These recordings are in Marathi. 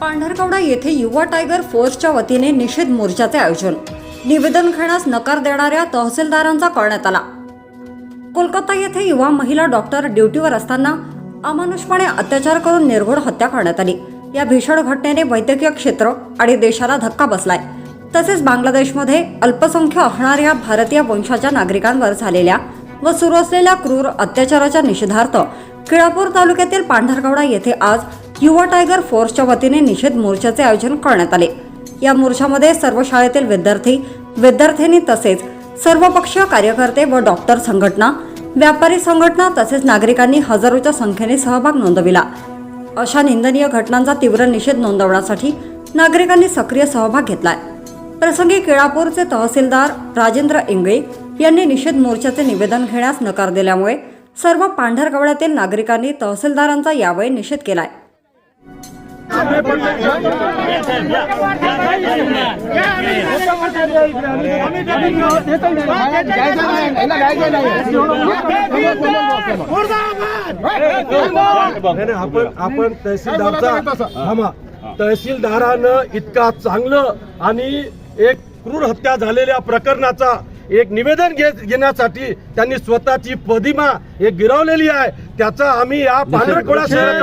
पांढरकवडा येथे युवा टायगर फोर्सच्या वतीने निषेध मोर्चाचे आयोजन. निवेदन घेण्यास नकार देणाऱ्या तहसीलदारांचा करण्यात आला. कोलकाता येथे युवा महिला डॉक्टर ड्युटीवर असताना अमानुषपणे अत्याचार करून निर्घोड हत्या करण्यात आली. या भीषण घटनेने वैद्यकीय क्षेत्र आणि देशाला धक्का बसलाय. तसेच बांगलादेशमध्ये अल्पसंख्य असणाऱ्या भारतीय वंशाच्या नागरिकांवर झालेल्या व सुरू असलेल्या क्रूर अत्याचाराच्या निषेधार्थ केळापूर तालुक्यातील पांढरकवडा येथे आज युवा टायगर फोर्सच्या वतीने निषेध मोर्चाचे आयोजन करण्यात आले. या मोर्चामध्ये सर्व शाळेतील विद्यार्थी विद्यार्थिनी तसेच सर्वपक्षीय कार्यकर्ते व डॉक्टर संघटना व्यापारी संघटना तसेच नागरिकांनी हजारोच्या संख्येने सहभाग नोंदविला. अशा निंदनीय घटनांचा तीव्र निषेध नोंदवण्यासाठी नागरिकांनी सक्रिय सहभाग घेतलाय. प्रसंगी केळापूरचे तहसीलदार राजेंद्र इंगळे यांनी निषेध मोर्चाचे निवेदन घेण्यास नकार दिल्यामुळे सर्व पांढरकवड्यातील नागरिकांनी तहसीलदारांचा यावेळी निषेध केलाय. आपण आपण तहसीलदारचा थांबा तहसीलदारानं इतका चांगलं आणि एक क्रूर हत्या झालेल्या प्रकरणाचा एक निवेदन घे- घेण्यासाठी त्यांनी स्वतःची पदिमा एक गिरवलेली आहे त्याचा आम्ही या पांढरकोळा शहरात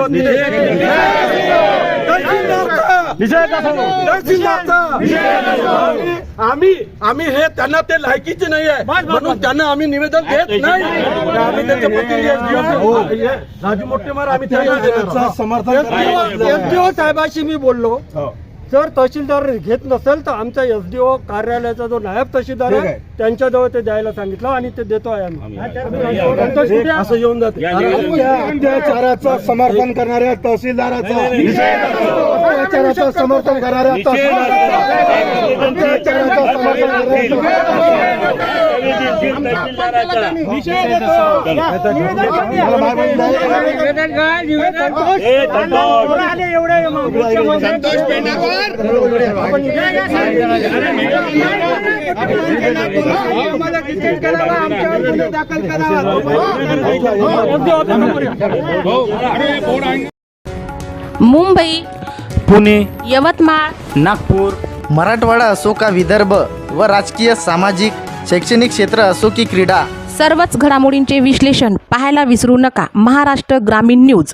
आम्ही- आम्ही आम्ही हे त्यांना ते लायकीचे नाही आहे. म्हणून त्यांना आम्ही निवेदन देत नाही. आम्ही त्याच्या प्रतिनिधी राजू मोठेमार आम्ही त्यांना समर्थन एसडीओ साहेबाशी मी बोललो. जर तहसीलदार घेत नसेल तर आमचा एसडीओ कार्यालयाचा जो नायब तहसीलदार आहे त्यांच्याजवळ ते द्यायला सांगितलं आणि ते देतो आहे आम्ही? असं येऊन जाते अत्याचाराचं समर्थन करणाऱ्या तहसीलदाराचं अत्याचाराचं समर्थन करणाऱ्या तहसीलदाराचं मुंबई पुणे यवतमाळ नागपूर मराठवाडा असो का विदर्भ व राजकीय सामाजिक शैक्षणिक क्षेत्र असो की क्रीडा सर्वच घडामोडींचे विश्लेषण पाहायला विसरू नका. महाराष्ट्र ग्रामीण न्यूज.